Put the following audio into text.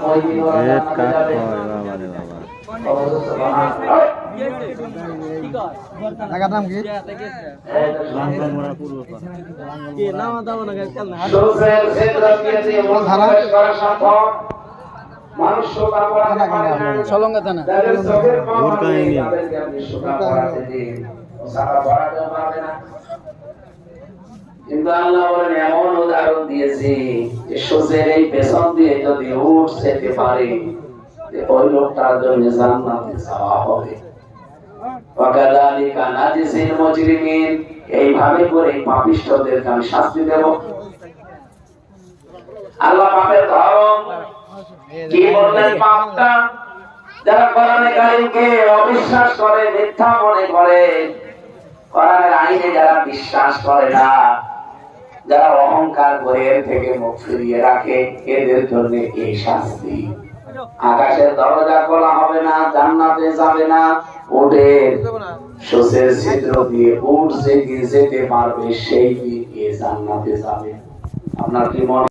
জান্নাতে কাক কয় বাবা রে বাবা টাকার নাম কি। সলঙ্গা থানা কাহিনী। কিন্তু আল্লাহ বলেন, এমন উদাহরণ দিয়েছি যে সূর্যের এই পেছন দিয়ে যদি উঠ যেতে পারে, যে ওই লোকটার জন্য জান্নাতে যাওয়া হবে। ওয়াকাযালিকা নাজিসিল মুজরিমিন, এইভাবে করে পাপিষ্ঠদেরকে আমি শাস্তি দেব। আল্লাহ পাপের ধরন কি বললেন পাপটা? যারা কোরআনে কারিমকে অবিশ্বাস করে, মিথ্যা মনে করে, কোরআনের আইনে যারা বিশ্বাস করে না যারা অহংকার করে এর থেকে মুখ ফিরিয়ে রাখে, এদের জন্য এই শাস্তি। আকাশের দরজা খোলা হবে না, জান্নাতে যাবে না। উঠে সোসের ছিদ্র দিয়ে উঠছে জেগে যেতে পারবে সেই দিকে জান্নাতে যাবে। আপনার কি মনে